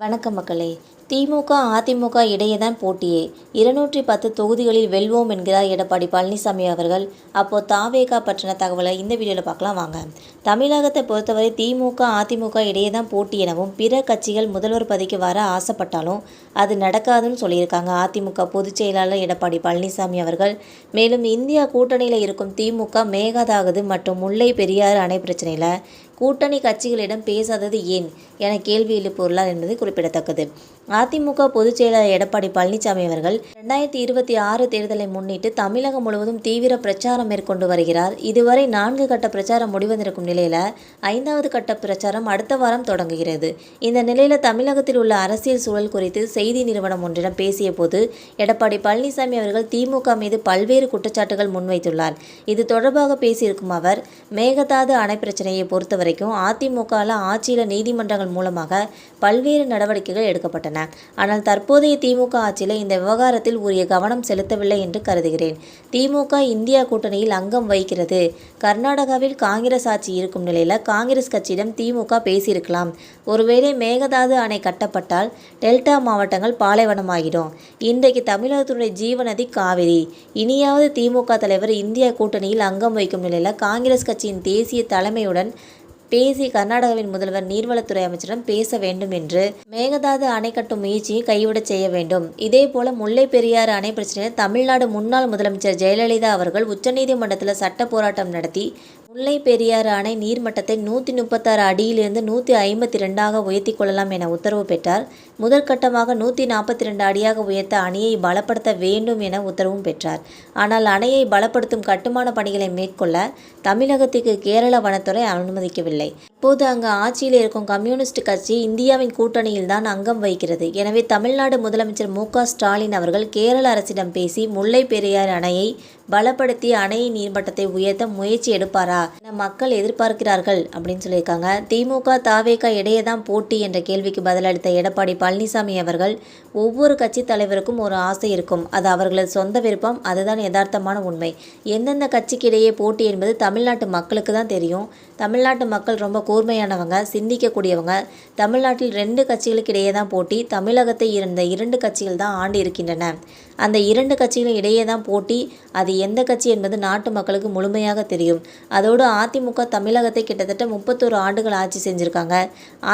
வணக்கம் மக்களே. திமுக அதிமுக இடையே தான் போட்டியே. இருநூற்றி பத்து தொகுதிகளில் வெல்வோம் என்கிறார் எடப்பாடி பழனிசாமி அவர்கள். அப்போது தாவேகா பற்றின தகவலை இந்த வீடியோவில் பார்க்கலாம் வாங்க. தமிழகத்தை பொறுத்தவரை திமுக அதிமுக இடையே தான் போட்டி எனவும் பிற கட்சிகள் முதல்வர் பதவிக்கு வர ஆசைப்பட்டாலும் அது நடக்காதுன்னு சொல்லியிருக்காங்க அதிமுக பொதுச் செயலாளர் எடப்பாடி பழனிசாமி அவர்கள். மேலும் இந்தியா கூட்டணியில் இருக்கும் திமுக மேகதாகுது மற்றும் முல்லை பெரியாறு அணை பிரச்சனையில் கூட்டணி கட்சிகளிடம் பேசாதது ஏன் என கேள்வி எழுப்புள்ளார் என்பது குறிப்பிடத்தக்கது. அதிமுக பொதுச் செயலர் எடப்பாடி பழனிசாமி அவர்கள் இரண்டாயிரத்தி இருபத்தி ஆறு தேர்தலை முன்னிட்டு தமிழகம் முழுவதும் தீவிர பிரச்சாரம் மேற்கொண்டு வருகிறார். இதுவரை நான்கு கட்ட பிரச்சாரம் முடிவந்திருக்கும் நிலையில ஐந்தாவது கட்ட பிரச்சாரம் அடுத்த வாரம் தொடங்குகிறது. இந்த நிலையில தமிழகத்தில் உள்ள அரசியல் சூழல் குறித்து செய்தி நிறுவனம் ஒன்றிடம் பேசிய போது எடப்பாடி பழனிசாமி அவர்கள் திமுக மீது பல்வேறு குற்றச்சாட்டுகள் முன்வைத்துள்ளார். இது தொடர்பாக பேசியிருக்கும் அவர் மேகதாது அணை பிரச்சனையை பொறுத்தவரைக்கும் அதிமுகவில் ஆட்சியில் நீதிமன்றங்கள் மூலமாக பல்வேறு நடவடிக்கைகள் எடுக்கப்பட்டன. ஆனால் தற்போதைய திமுக ஆட்சியில் இந்த விவகாரத்தில் உரிய கவனம் செலுத்தவில்லை என்று கருதுகிறேன். திமுக இந்தியா கூட்டணியில் அங்கம் வகிக்கிறது. கர்நாடகாவில் காங்கிரஸ் ஆட்சி இருக்கும் நிலையில் காங்கிரஸ் கட்சியிடம் திமுக பேசியிருக்கலாம். ஒருவேளை மேகதாது அணை கட்டப்பட்டால் டெல்டா மாவட்டங்கள் பாலைவனமாகிடும். இன்றைக்கு தமிழகத்தினுடைய ஜீவநதி காவிரி. இனியாவது திமுக தலைவர் இந்தியா கூட்டணியில் அங்கம் வகிக்கும் நிலையில் காங்கிரஸ் கட்சியின் தேசிய தலைமையுடன் பேசி கர்நாடகாவின் முதல்வர் நீர்வளத்துறை அமைச்சரிடம் பேச வேண்டும் என்று மேகதாது அணை கட்டும் முயற்சியை கைவிடச் செய்ய வேண்டும். இதேபோல முல்லை பெரியாறு அணை பிரச்சனையில் தமிழ்நாடு முன்னாள் முதலமைச்சர் ஜெயலலிதா அவர்கள் உச்சநீதிமன்றத்தில் சட்ட போராட்டம் நடத்தி முல்லை பெரியாறு அணை நீர்மட்டத்தை நூற்றி முப்பத்தாறு அடியிலிருந்து நூற்றி ஐம்பத்தி ரெண்டாக உயர்த்தி கொள்ளலாம் என உத்தரவு பெற்றார். முதற்கட்டமாக நூற்றி நாற்பத்தி ரெண்டு அடியாக உயர்த்த அணையை பலப்படுத்த வேண்டும் என உத்தரவும் பெற்றார். ஆனால் அணையை பலப்படுத்தும் கட்டுமான பணிகளை மேற்கொள்ள தமிழகத்துக்கு கேரள வனத்துறை அனுமதிக்கவில்லை. இப்போது அங்கு ஆட்சியில் இருக்கும் கம்யூனிஸ்ட் கட்சி இந்தியாவின் கூட்டணியில் தான் அங்கம் வகிக்கிறது. எனவே தமிழ்நாடு முதலமைச்சர் மு ஸ்டாலின் அவர்கள் கேரள அரசிடம் பேசி முல்லை பெரியாறு அணையை பலப்படுத்தி அணை நீர்மட்டத்தை உயர்த்த முயற்சி எடுப்பாரா? என மக்கள் எதிர்பார்க்கிறார்கள் அப்படின்னு சொல்லியிருக்காங்க. திமுக தாவேக இடையே தான் போட்டி என்ற கேள்விக்கு பதிலளித்த எடப்பாடி பழனிசாமி அவர்கள் ஒவ்வொரு கட்சி தலைவருக்கும் ஒரு ஆசை இருக்கும். அது அவர்களது சொந்த விருப்பம். அதுதான் யதார்த்தமான உண்மை. எந்தெந்த கட்சிக்கு இடையே போட்டி என்பது தமிழ்நாட்டு மக்களுக்கு தான் தெரியும். தமிழ்நாட்டு மக்கள் ரொம்ப கூர்மையானவங்க சிந்திக்கக்கூடியவங்க. தமிழ்நாட்டில் ரெண்டு கட்சிகளுக்கு இடையே தான் போட்டி. தமிழகத்தை இருந்த இரண்டு கட்சிகள் தான் ஆண்டு இருக்கின்றன அந்த இரண்டு கட்சிகளும் இடையே தான் போட்டி. அது எந்த கட்சி என்பது நாட்டு மக்களுக்கு முழுமையாக தெரியும். அதோடு அதிமுக தமிழகத்தை கிட்டத்தட்ட முப்பத்தோரு ஆண்டுகள் ஆட்சி செஞ்சுருக்காங்க.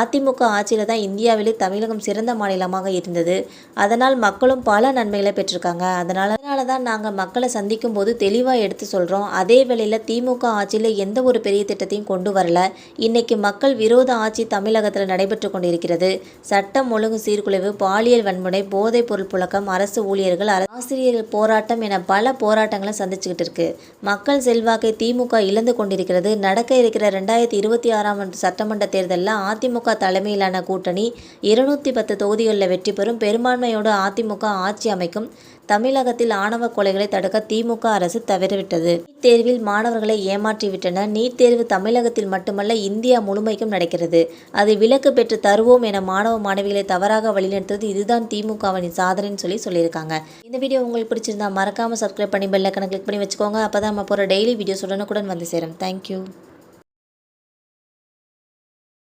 அதிமுக ஆட்சியில் தான் இந்தியாவிலே தமிழகம் சிறந்த மாநிலமாக இருந்தது. அதனால் மக்களும் பல நன்மைகளை பெற்றிருக்காங்க. அதனால் அதனால தான் நாங்கள் மக்களை சந்திக்கும் போது தெளிவாக எடுத்து சொல்கிறோம் அதே வேளையில் திமுக ஆட்சியில் எந்த ஒரு பெரிய திட்டத்தையும் கொண்டு வரல. இன்னைக்கு மக்கள் விரோத ஆட்சி தமிழகத்தில் நடைபெற்று கொண்டிருக்கிறது. சட்டம் ஒழுங்கு சீர்குலைவு பாலியல் வன்முறை போதைப் பொருள் புழக்கம் அரசு ஊழியர்கள் ஆசிரியர்கள் போராட்டம் என பல போராட்டங்களை சந்திச்சுக்கிட்டு இருக்கு மக்கள் செல்வாக்கை திமுக இழந்து கொண்டிருக்கிறது. நடக்க இருக்கிற ரெண்டாயிரத்தி இருபத்தி ஆறாம் ஆண்டு சட்டமன்ற தேர்தலில் அதிமுக தலைமையிலான கூட்டணி இருநூத்தி பத்து தொகுதிகளில் வெற்றி பெறும் பெரும்பான்மையோடு அதிமுக ஆட்சி அமைக்கும். தமிழகத்தில் ஆணவ கொலைகளை தடுக்க திமுக அரசு தவறிவிட்டது. நீட் தேர்வில் மாணவர்களை ஏமாற்றிவிட்டன நீட் தேர்வு தமிழகத்தில் மட்டுமல்ல இந்தியா முழுமைக்கும் நடக்கிறது. அது விலக்கு பெற்று தருவோம் என மாணவ மாணவிகளை தவறாக வழிநடத்துவது இதுதான் திமுகவின் சாதனைன்னு சொல்லி சொல்லியிருக்காங்க. இந்த வீடியோ உங்களுக்கு பிடிச்சிருந்தா மறக்காம சப்ஸ்கிரைப் பண்ணி பெல்லைக்கனை கிளிக் பண்ணி வச்சுக்கோங்க. அப்போ தான் நம்ம போகிற டெய்லி வீடியோஸ் உடனுக்குடன் வந்து சேரும். தேங்க்யூ